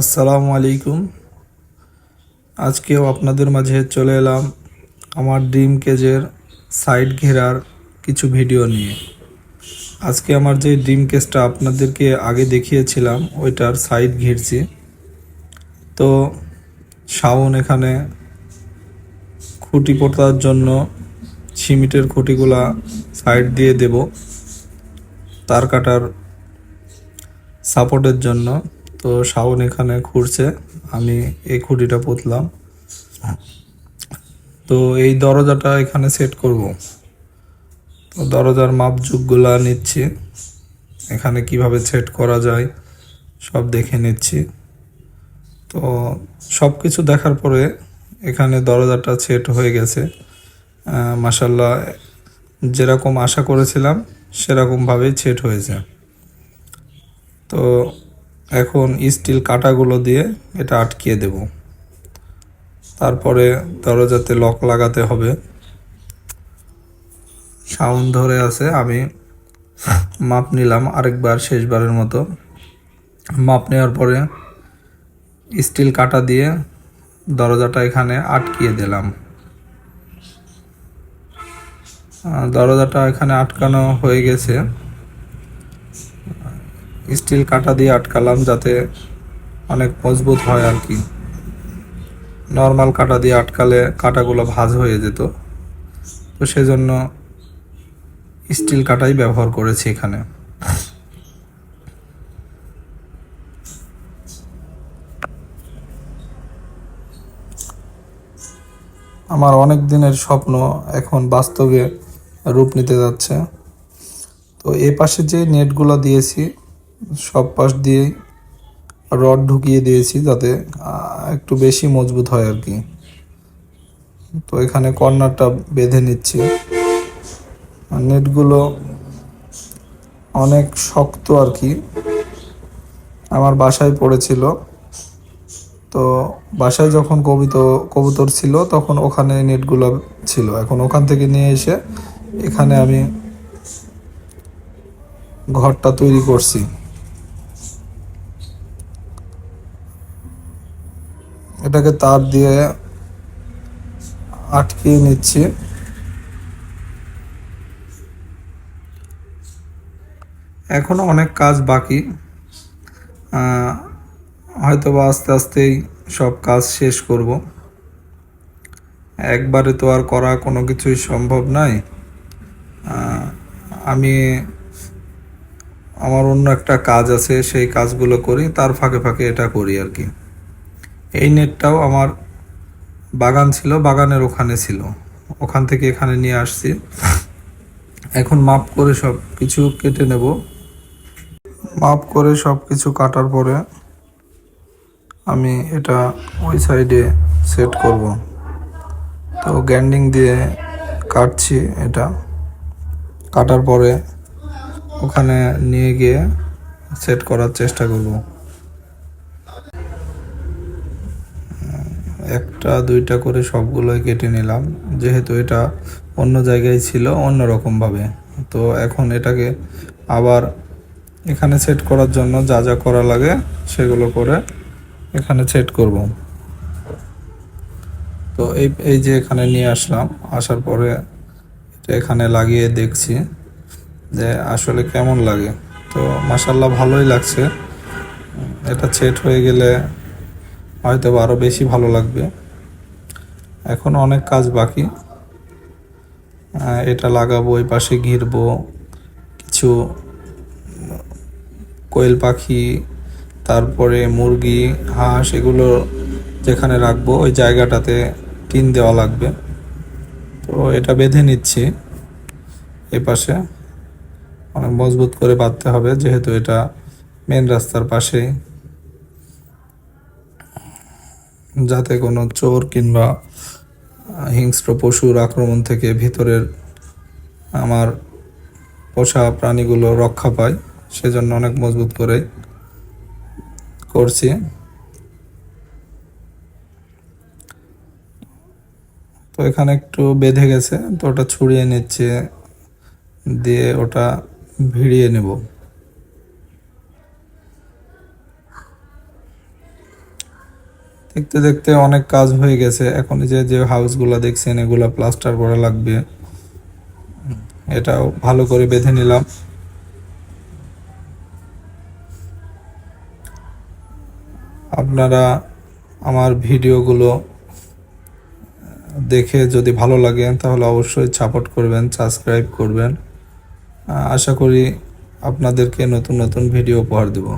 আসসালামু আলাইকুম। আজকেও আপনাদের মাঝে চলে এলাম আমার ড্রিম কেজের সাইড ঘেরার কিছু ভিডিও নিয়ে। আজকে আমার যে ড্রিম কেসটা আপনাদেরকে আগে দেখিয়েছিলাম, ওইটার সাইড ঘিরছি। তো শাওন এখানে খুঁটি পোতার জন্য সিমেন্টের খুঁটিগুলা সাইড দিয়ে দেব, তার কাটার সাপোর্টের জন্য। তো শাওন এখানে ঘুরছে, আমি এই খুঁটিটা পুতলাম। তো এই দরজাটা এখানে সেট করব। তো দরজার মাপযুগগুলা নিচ্ছি, এখানে কীভাবে সেট করা যায় সব দেখে নিচ্ছি। তো সব কিছু দেখার পরে এখানে দরজাটা সেট হয়ে গেছে। মাসাল্লাহ যেরকম আশা করেছিলাম, সেরকমভাবেই সেট হয়েছে। তো এখন স্টিল কাটাগুলো দিয়ে এটা আটকিয়ে দেব। তারপরে দরজাতে লক লাগাতে হবে। সাউন্ড ধরে আছে, আমি মাপ নিলাম আরেকবার শেষবারের মতো। মাপ নেওয়ার পরে স্টিল কাটা দিয়ে দরজাটা এখানে আটকিয়ে দিলাম। দরজাটা এখানে আটকানো হয়ে গেছে। স্টিল কাটা দিয়ে আটকালাম যাতে অনেক মজবুত হয় আর কি। নর্মাল কাটা দিয়ে আটকালে কাটাগুলো ভাজ হয়ে যেত। তো সেজন্য স্টিল কাটাই ব্যবহার করেছি এখানে। আমার অনেক দিনের স্বপ্ন এখন বাস্তবে রূপ নিতে যাচ্ছে। তো এ পাশে যে নেটগুলো দিয়েছি সব পাশ দিয়েই রড ঢুকিয়ে দিয়েছি যাতে একটু বেশি মজবুত হয় আর কি। তো এখানে কর্নারটা বেঁধে নিচ্ছি। নেটগুলো অনেক শক্ত আর কি। আমার বাসায় পড়েছিল। তো বাসায় যখন কবিত, কবুতর ছিল তখন ওখানে নেটগুলো ছিল। এখন ওখান থেকে নিয়ে এসে এখানে আমি ঘরটা তৈরি করছি। এটাকে তার দিয়ে আটকিয়ে নিচ্ছি। এখনও অনেক কাজ বাকি। হয়তো বা আস্তে আস্তেই সব কাজ শেষ করব। একবারে তো আর করা কোনো কিছুই সম্ভব নয় আমি আমার অন্য একটা কাজ আছে, সেই কাজগুলো করি, তার ফাঁকে ফাঁকে এটা করি আর কি। এই নেটটাও আমার বাগান ছিল, বাগানের ওখানে ছিল। ওখান থেকে এখানে নিয়ে আসছি। এখন মাপ করে সব কিছু কেটে নেব। মাপ করে সব কিছু কাটার পরে আমি এটা ওই সাইডে সেট করব। তো গ্যান্ডিং দিয়ে কাটছি এটা। কাটার পরে ওখানে নিয়ে গিয়ে সেট করার চেষ্টা করব। একটা, দুইটা করে সবগুলোই কেটে নিলাম। যেহেতু এটা অন্য জায়গায় ছিল অন্য রকমভাবে তো এখন এটাকে আবার এখানে সেট করার জন্য যা যা করা লাগে সেগুলো করে এখানে সেট করব। তো এই এই যে এখানে নিয়ে আসলাম, আসার পরে এটা এখানে লাগিয়ে দেখছি যে আসলে কেমন লাগে। তো মাসাল্লাহ ভালোই লাগছে। এটা সেট হয়ে গেলে হয়তো আরও বেশি ভালো লাগবে। এখন অনেক কাজ বাকি। এটা লাগাবো ওই পাশে ঘিরবো। কিছু কোয়েল পাখি, তারপরে মুরগি, হাঁস, এগুলো যেখানে রাখব, ওই জায়গাটাতে টিন দেওয়া লাগবে। তো এটা বেঁধে নিচ্ছি এ পাশে। অনেক মজবুত করে বাঁধতে হবে, যেহেতু এটা মেন রাস্তার পাশেই। যাতে কোনো চোর কিংবা হিংস্র পশুর আক্রমণ থেকে ভিতরের, আমার পোষা প্রাণীগুলো রক্ষা পায়, সেজন্য অনেক মজবুত করে করছি। তো এখানে একটু বেঁধে গেছে, তো ওটা ছড়িয়ে নিচ্ছে, দিয়ে ওটা ভিড়িয়ে নেব। দেখতে দেখতে অনেক কাজ হয়ে গেছে। এখন যে যে হাউসগুলো দেখছেন, এগুলা প্লাস্টার করা লাগবে। এটাও ভালো করে বেঁধে নিলাম। আপনারা আমার ভিডিওগুলো দেখে যদি ভালো লাগে, তাহলে অবশ্যই সাপোর্ট করবেন সাবস্ক্রাইব করবেন। আশা করি আপনাদেরকে নতুন নতুন ভিডিও উপহার দেবো।